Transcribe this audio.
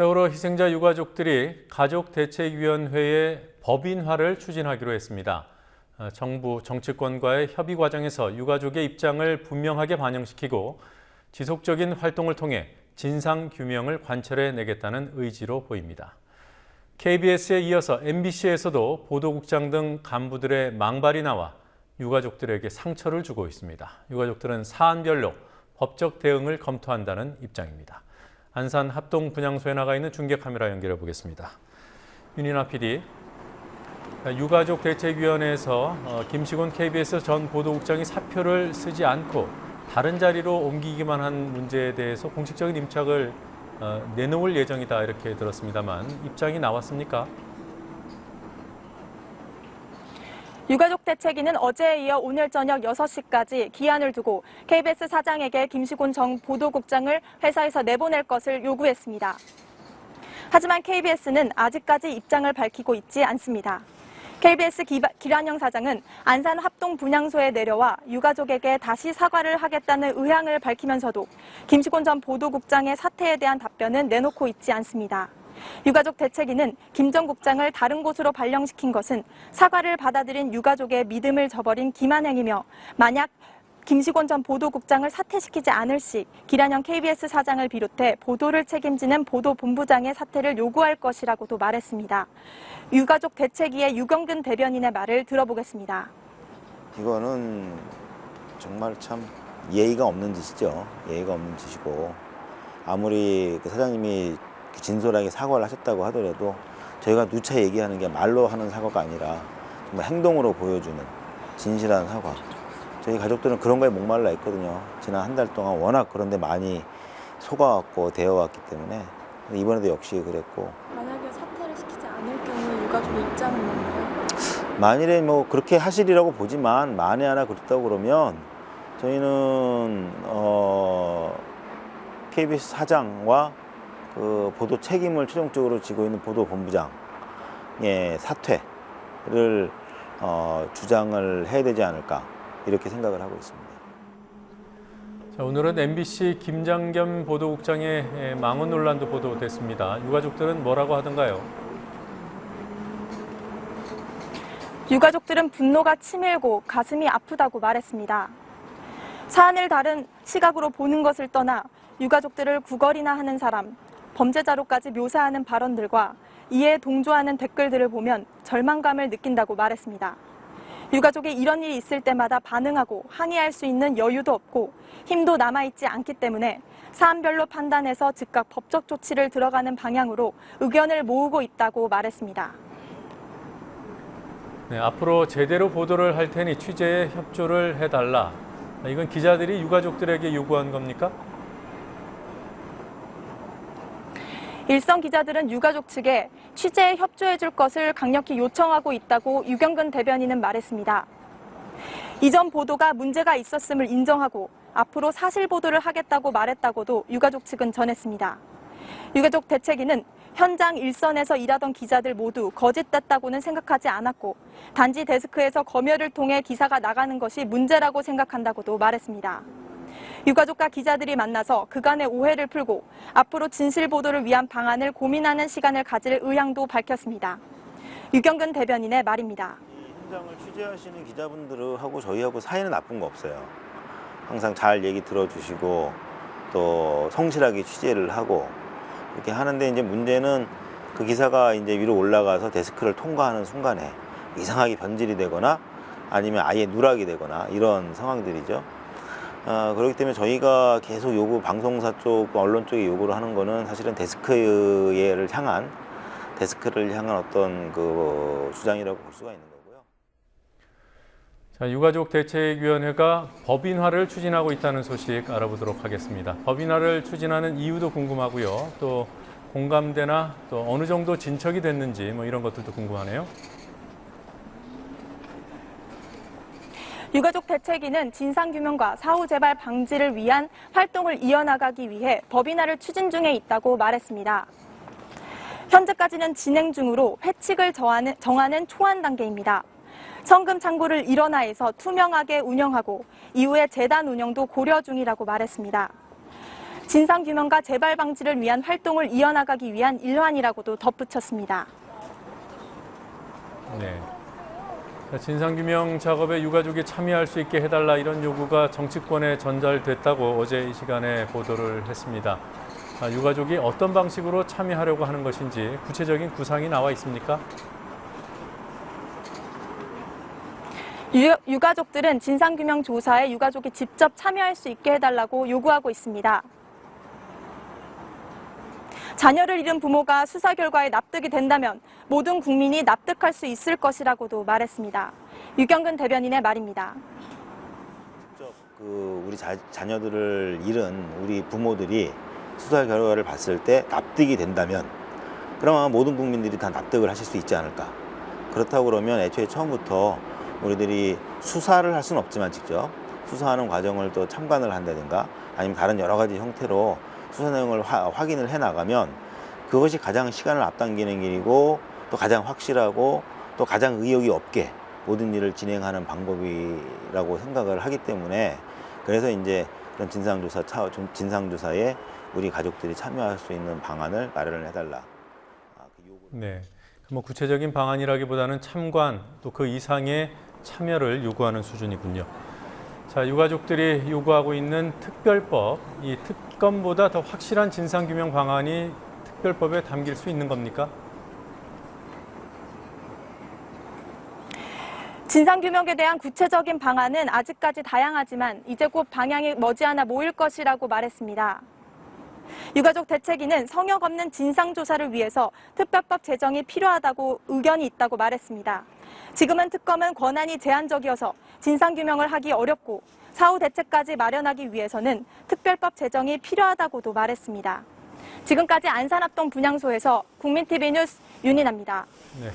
세월호 희생자 유가족들이 가족대책위원회의 법인화를 추진하기로 했습니다. 어, 정부 정치권과의 협의 과정에서 유가족의 입장을 분명하게 반영시키고 지속적인 활동을 통해 진상 규명을 관철해 내겠다는 의지로 보입니다. KBS에 이어서 MBC에서도 보도국장 등 간부들의 망발이 나와 유가족들에게 상처를 주고 있습니다. 유가족들은 사안별로 법적 대응을 검토한다는 입장입니다. 안산 합동 분향소에 나가 있는 중계 카메라 연결해 보겠습니다. 윤이나 PD, 유가족 대책위원회에서 어, 김시곤 KBS 전 보도국장이 사표를 쓰지 않고 다른 자리로 옮기기만 한 문제에 대해서 공식적인 임착을 어, 내놓을 예정이다 이렇게 들었습니다만 입장이 나왔습니까? 유가족 대책위는 어제에 이어 오늘 저녁 6시까지 기한을 두고 KBS 사장에게 김시곤 정 보도국장을 회사에서 내보낼 것을 요구했습니다. 하지만 KBS는 아직까지 입장을 밝히고 있지 않습니다. KBS 기, 기란영 사장은 안산 합동 분향소에 내려와 유가족에게 다시 사과를 하겠다는 의향을 밝히면서도 김시곤 전 보도국장의 사태에 대한 답변은 내놓고 있지 않습니다. 유가족 대책위는 김 전 국장을 다른 곳으로 발령시킨 것은 사과를 받아들인 유가족의 믿음을 저버린 기만행이며 만약 김시곤 전 보도국장을 사퇴시키지 않을 시 기란영 KBS 사장을 비롯해 보도를 책임지는 보도본부장의 사퇴를 요구할 것이라고도 말했습니다. 유가족 대책위의 유경근 대변인의 말을 들어보겠습니다. 이거는 정말 참 예의가 없는 짓이죠. 예의가 없는 짓이고 아무리 그 사장님이 진솔하게 사과를 하셨다고 하더라도 저희가 누차 얘기하는 게 말로 하는 사과가 아니라 정말 행동으로 보여주는 진실한 사과. 저희 가족들은 그런 거에 목말라 있거든요. 지난 한 달 동안 워낙 그런데 많이 속아왔고 되어왔기 때문에 이번에도 역시 그랬고 만약에 사퇴를 시키지 않을 경우 유가족의 입장은 뭔가요? 만일에 뭐 그렇게 하시리라고 보지만 만에 하나 그렇다고 그러면 저희는 어 KBS 사장과 그 보도 책임을 최종적으로 지고 있는 보도 본부장의 사퇴를 어 주장을 해야 되지 않을까 이렇게 생각을 하고 있습니다. 자, 오늘은 MBC 김장겸 보도국장의 예, 망언 논란도 보도됐습니다. 유가족들은 뭐라고 하던가요? 유가족들은 분노가 치밀고 가슴이 아프다고 말했습니다. 사안을 다른 시각으로 보는 것을 떠나 유가족들을 구걸이나 하는 사람, 범죄자로까지 묘사하는 발언들과 이에 동조하는 댓글들을 보면 절망감을 느낀다고 말했습니다. 유가족이 이런 일이 있을 때마다 반응하고 항의할 수 있는 여유도 없고 힘도 남아있지 않기 때문에 사안별로 판단해서 즉각 법적 조치를 들어가는 방향으로 의견을 모으고 있다고 말했습니다. 네, 앞으로 제대로 보도를 할 테니 취재에 협조를 해달라. 이건 기자들이 유가족들에게 요구한 겁니까? 일선 기자들은 유가족 측에 취재에 협조해 줄 것을 강력히 요청하고 있다고 유경근 대변인은 말했습니다. 이전 보도가 문제가 있었음을 인정하고 앞으로 사실 보도를 하겠다고 말했다고도 유가족 측은 전했습니다. 유가족 대책위는 현장 일선에서 일하던 기자들 모두 거짓됐다고는 생각하지 않았고 단지 데스크에서 검열을 통해 기사가 나가는 것이 문제라고 생각한다고도 말했습니다. 유가족과 기자들이 만나서 그간의 오해를 풀고 앞으로 진실 보도를 위한 방안을 고민하는 시간을 가질 의향도 밝혔습니다. 유경근 대변인의 말입니다. 이 현장을 취재하시는 기자분들하고 저희하고 사이는 나쁜 거 없어요. 항상 잘 얘기 들어주시고 또 성실하게 취재를 하고 이렇게 하는데 이제 문제는 그 기사가 이제 위로 올라가서 데스크를 통과하는 순간에 이상하게 변질이 되거나 아니면 아예 누락이 되거나 이런 상황들이죠. 아, 그렇기 때문에 저희가 계속 요구 방송사 쪽 언론 쪽에 요구를 하는 거는 사실은 데스크를 향한 데스크를 향한 어떤 그 주장이라고 볼 수가 있는 거고요. 자, 유가족 대책위원회가 법인화를 추진하고 있다는 소식 알아보도록 하겠습니다. 법인화를 추진하는 이유도 궁금하고요. 또 공감대나 또 어느 정도 진척이 됐는지 뭐 이런 것들도 궁금하네요. 유가족 대책위는 진상규명과 사후 재발 방지를 위한 활동을 이어나가기 위해 법인화를 추진 중에 있다고 말했습니다. 현재까지는 진행 중으로 회칙을 정하는, 정하는 초안 단계입니다. 성금 창구를 일원화해서 투명하게 운영하고 이후에 재단 운영도 고려 중이라고 말했습니다. 진상규명과 재발 방지를 위한 활동을 이어나가기 위한 일환이라고도 덧붙였습니다. 네. 자, 진상규명 작업에 유가족이 참여할 수 있게 해달라 이런 요구가 정치권에 전달됐다고 어제 이 시간에 보도를 했습니다. 아, 유가족이 어떤 방식으로 참여하려고 하는 것인지 구체적인 구상이 나와 있습니까? 유, 유가족들은 진상규명 조사에 유가족이 직접 참여할 수 있게 해달라고 요구하고 있습니다. 자녀를 잃은 부모가 수사 결과에 납득이 된다면 모든 국민이 납득할 수 있을 것이라고도 말했습니다. 유경근 대변인의 말입니다. 그 우리 자, 자녀들을 잃은 우리 부모들이 수사 결과를 봤을 때 납득이 된다면 그러면 모든 국민들이 다 납득을 하실 수 있지 않을까. 그렇다고 그러면 애초에 처음부터 우리들이 수사를 할 수는 없지만 직접 수사하는 과정을 또 참관을 한다든가 아니면 다른 여러 가지 형태로 수사 내용을 화- 확인을 해 나가면 그것이 가장 시간을 앞당기는 길이고 또 가장 확실하고 또 가장 의욕이 없게 모든 일을 진행하는 방법이라고 생각을 하기 때문에 그래서 이제 그런 진상조사 차 진상조사에 우리 가족들이 참여할 수 있는 방안을 마련을 해달라. 아, 그. 네. 뭐 구체적인 방안이라기보다는 참관 또 그 이상의 참여를 요구하는 수준이군요. 자, 유가족들이 요구하고 있는 특별법, 이 특검보다 더 확실한 진상규명 방안이 특별법에 담길 수 있는 겁니까? 진상규명에 대한 구체적인 방안은 아직까지 다양하지만 이제 곧 방향이 머지않아 모일 것이라고 말했습니다. 유가족 대책위는 성역 없는 진상조사를 위해서 특별법 제정이 필요하다고 의견이 있다고 말했습니다. 지금은 특검은 권한이 제한적이어서 진상규명을 하기 어렵고 사후 대책까지 마련하기 위해서는 특별법 제정이 필요하다고도 말했습니다. 지금까지 안산합동 분향소에서 국민TV 뉴스 윤인아입니다. 네.